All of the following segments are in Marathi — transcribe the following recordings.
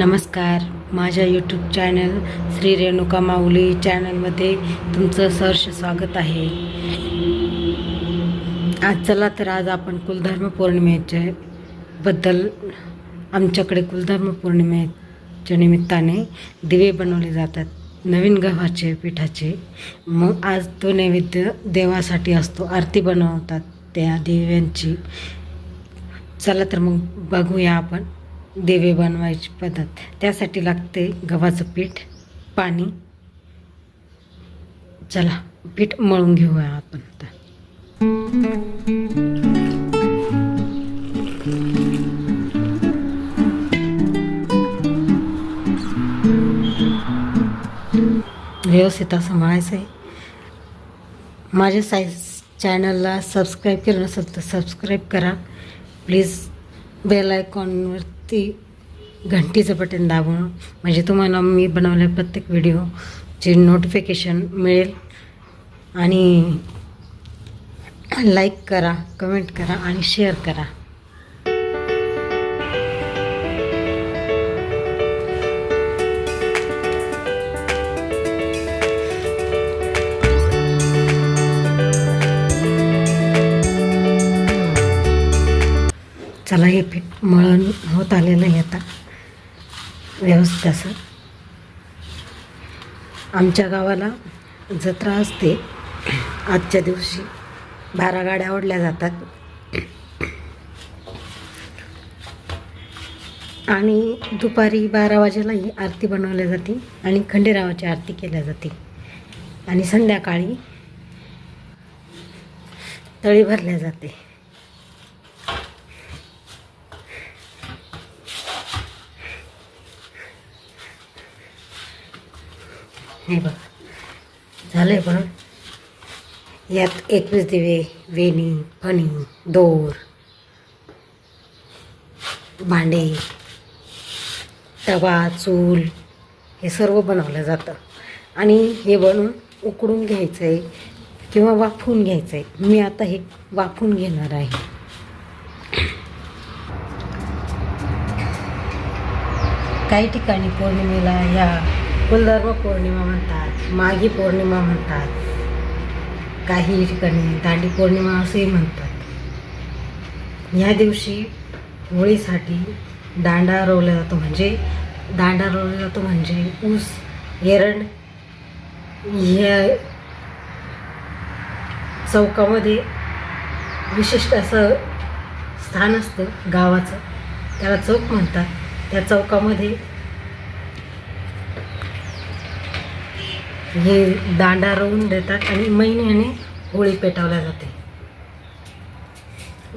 नमस्कार. माझ्या यूट्यूब चॅनल श्री रेणुका माऊली चॅनलमध्ये तुमचं सहर्ष स्वागत आहे. आज चला तर आज आपण कुलधर्म पौर्णिमेच्या बद्दल आमच्याकडे कुलधर्म पौर्णिमेच्या निमित्ताने दिवे बनवले जातात नवीन गव्हाचे पिठाचे. मग आज तो नैवेद्य देवासाठी असतो आरती बनवतात त्या दिव्यांची. चला तर मग बघूया आपण. देवे बनवायची पद्धत. त्यासाठी लागते गव्हाचं पीठ पाणी. चला पीठ मळून घेऊया आपण आता. व्यवस्थित असं म्हणायचं आहे. माझ्या साईज चॅनलला सबस्क्राईब केलं नसेल तर सबस्क्राईब करा. प्लीज बेल ती घंटीचं बटन दाबून म्हणजे तुम्हाला मी बनवलेल्या प्रत्येक व्हिडिओचे नोटिफिकेशन मिळेल. आणि लाईक करा कमेंट करा आणि शेअर करा. चला हे पीठ मळण होत आलेलं आहे आता. व्यवस्थित असं. आमच्या गावाला जत्रा असते. आजच्या दिवशी बारा गाड्या ओढल्या जातात. आणि दुपारी बारा वाजेला ही आरती बनवल्या जाते आणि खंडेरावाची आरती केल्या जाते. आणि संध्याकाळी तळी भरल्या जाते. हे बघा. झालं आहे पण यात एकवीस दिवे वेणी फणी दोर भांडे तवा चूल हे सर्व बनवलं जातं. आणि हे बनवून उकडून घ्यायचं आहे किंवा वाफवून घ्यायचं आहे मी आता हे वाफवून घेणार आहे. काही ठिकाणी पौर्णिमेला या कुलधर्म पौर्णिमा म्हणतात माघी पौर्णिमा म्हणतात काही ठिकाणी दांडी पौर्णिमा असेही म्हणतात. ह्या दिवशी होळीसाठी दांडा रोवला जातो म्हणजे दांडा रोवला जातो म्हणजे ऊस एरंड ह्या चौकामध्ये विशिष्ट असं स्थान असतं गावाचं. त्याला चौक म्हणतात. त्या चौकामध्ये हे दांडा रोवून देतात आणि महिन्याने होळी पेटवल्या जाते.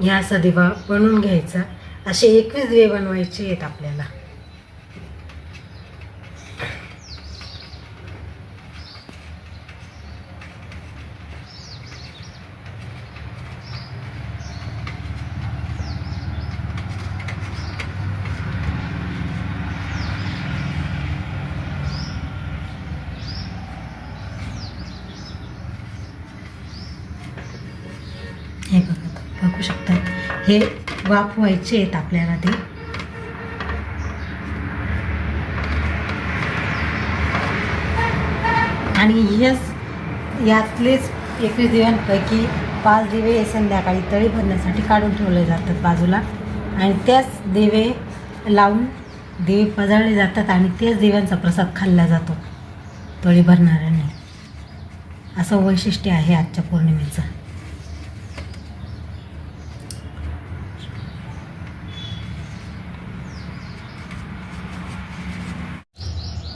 ह्या असा दिवा बनवून घ्यायचा. असे एकवीस दिवे बनवायचे आहेत आपल्याला. हे बघा बघू शकता. हे वाफ व्हायचे आहेत आपल्याला ते. आणि हेच यातलेच एकवीस दिव्यांपैकी पाच दिवे हे संध्याकाळी तळी भरण्यासाठी काढून ठेवले जातात बाजूला. आणि त्याच दिवे लावून दिवे पजळले जातात आणि तेच दिव्यांचा प्रसाद खाल्ला जातो तळी भरणाऱ्यांनी. असं वैशिष्ट्य आहे आजच्या पौर्णिमेचं.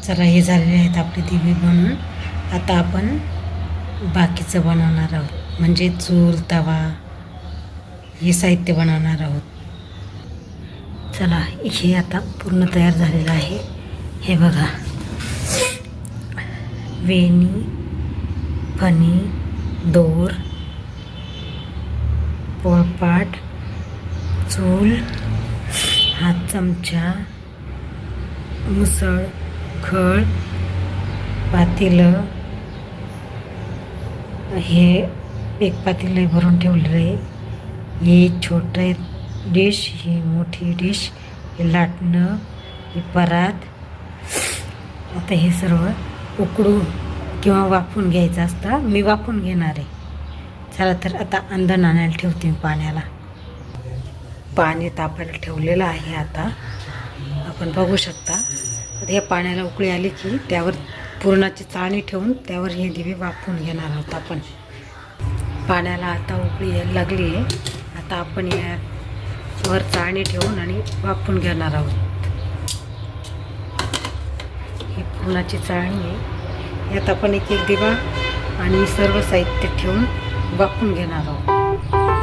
चला हे झालेले आहेत आपले दिवे बनवून आता आपण बाकीचं बनवणार आहोत. म्हणजे चूल तवा हे साहित्य बनवणार आहोत. चला हे आता पूर्ण तयार झालेलं आहे. हे बघा. वेणी फणी दोर पोळपाट चूल हात चमचा मुसळ खळ पातेलं हे एक पातेलं भरून ठेवलेलं आहे. हे छोटं डिश ही मोठी डिश हे लाटणं हे परात. आता हे सर्व उकडू किंवा वाफून घ्यायचं असतं मी वाफून घेणार आहे. चला तर आता अंधण आणायला ठेवते मी पाण्याला. पाणी तापायला ठेवलेलं आहे आता. आपण बघू शकता. हे पाण्याला उकळी आली की त्यावर पुरणाची चाळणी ठेवून त्यावर हे दिवे वाफवून घेणार आहोत आपण. पाण्याला आता उकळी यायला लागली आहे. आता आपण यावर चाळणी ठेवून आणि वाफून घेणार आहोत. ही पुरणाची चाळणी आहे. यात आपण एक एक दिवा आणि सर्व साहित्य ठेवून वाफून घेणार आहोत.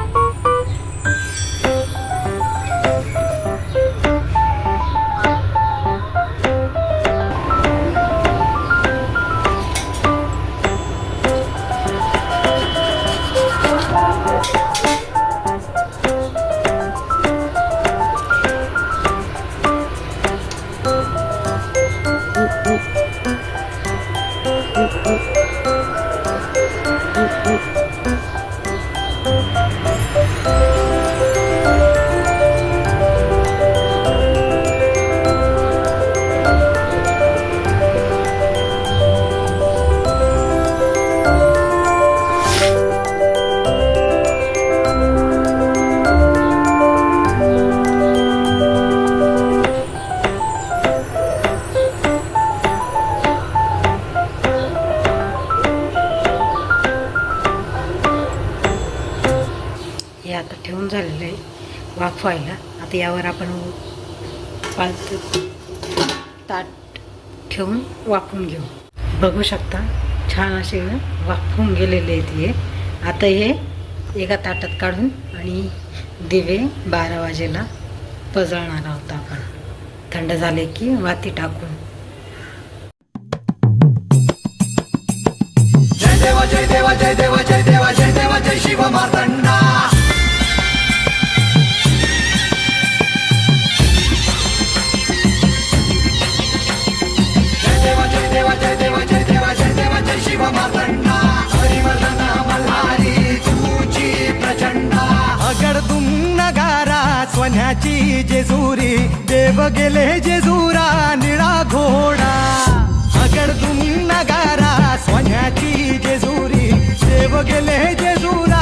हे आता ठेवून झालेलं आहे. वाफवायला आता यावर आपण पाच ताट ठेवून वाफून घेऊ. बघू शकता छान असे वाफून गेलेले आहेत हे. आता हे एका ताटात काढून आणि दिवे बारा वाजेला पजळणार आहोत आपण. थंड झाले की वाती टाकून. जय देवा जय देवा जय देवा जय देवा जय देवा जय शिव मार्तंडा. जेजुरी देव गेले जेजुरा निळा घोडा. अगडतुम नगारा सोन्याची जेजुरी देव गेले जेजुरा.